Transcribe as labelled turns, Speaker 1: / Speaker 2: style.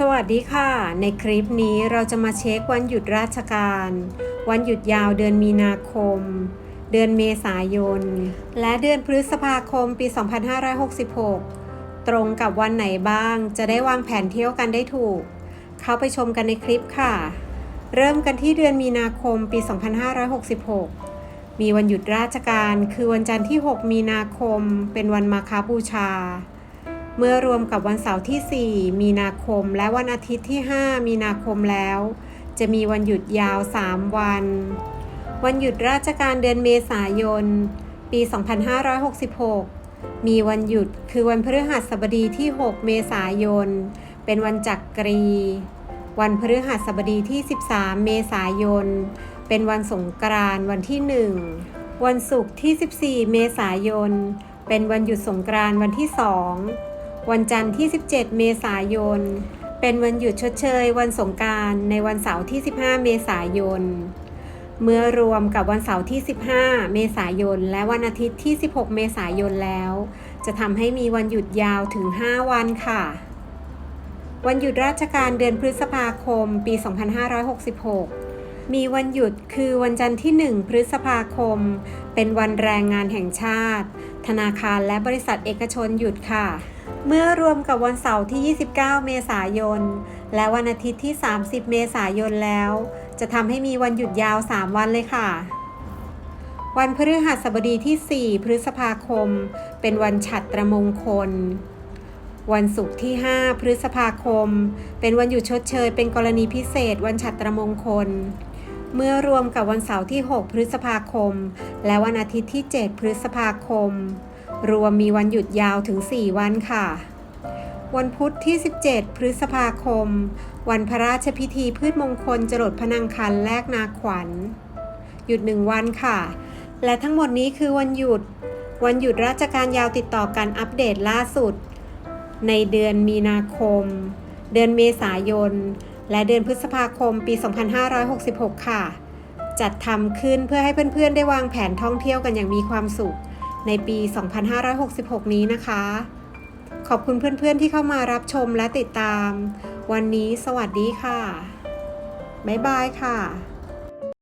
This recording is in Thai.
Speaker 1: สวัสดีค่ะ ในคลิปนี้เราจะมาเช็ควันหยุดราชการ วันหยุดยาวเดือนมีนาคม เดือนเมษายน และเดือนพฤษภาคมปี 2566 ตรงกับวันไหนบ้าง จะได้วางแผนเที่ยวกันได้ถูก เข้าไปชมกันในคลิปค่ะ เริ่มกันที่เดือนมีนาคมปี 2566 มีวันหยุดราชการคือวันจันทร์ที่ 6 มีนาคม เป็นวันมาคาบูชา เมื่อรวมกับวันเสาร์ที่ 4 มีนาคมและวันอาทิตย์ที่ 5 มีนาคมแล้ว จะมีวันหยุดยาว 3 วัน วันหยุดราชการเดือนเมษายน ปี 2566 มีวันหยุดคือวันพฤหัสบดีที่ 6 เมษายน เป็นวันจักรี วันพฤหัสบดีที่ 13 เมษายน เป็นวันสงกรานต์วันที่ 1 วันศุกร์ที่ 14 เมษายน เป็นวันหยุดสงกรานต์วันที่ 2 วันจันทร์ที่ 17 เมษายน เป็นวันหยุดชดเชย วันสงการในวันเสาร์ที่ 15 เมษายน เมื่อรวมกับวันเสาร์ที่ 15 เมษายน และวันอาทิตย์ที่ 16 เมษายนแล้ว จะทำให้มีวันหยุดยาวถึง 5 วันค่ะ วันหยุดราชการเดือนพฤษภาคม ปี 2566 มีวันหยุดคือวันจันทร์ที่ 1 พฤษภาคม เป็นวันแรงงานแห่งชาติ ธนาคารและบริษัทเอกชนหยุดค่ะ เมื่อรวมกับวันเสาร์ที่ 29 เมษายน และวันอาทิตย์ที่ 30 เมษายนแล้ว จะทำให้มีวันหยุดยาว 3 วันเลยค่ะ วันพฤหัสบดีที่ 4 พฤษภาคม เป็นวันฉัตรมงคลวันศุกร์ที่ 5 พฤษภาคม เป็นวันหยุดชดเชย เป็นกรณีพิเศษ วันฉัตรมงคล เมื่อรวมกับวันเสาร์ที่ 6 พฤษภาคม และวันอาทิตย์ที่ 7 พฤษภาคม รวมมีวันหยุดยาวถึง 4 วันค่ะ วันพุธที่ 17 พฤษภาคม วันพระราชพิธีพืชมงคลจรดพนังคันแลกนาขวัญ หยุด1วันค่ะ และทั้งหมดนี้คือวันหยุด วันหยุดราชการยาวติดต่อกันอัปเดตล่าสุด ในเดือนมีนาคม เดือนเมษายน และเดือนพฤษภาคมปี 2566 ค่ะ จัดทำขึ้นเพื่อให้เพื่อนๆ ได้วางแผนท่องเที่ยวกันอย่างมีความสุข ในปี 2566 นี้นะคะ ขอบคุณเพื่อนๆ ที่เข้ามารับชมและติดตาม วันนี้สวัสดีค่ะ บ๊ายบายค่ะ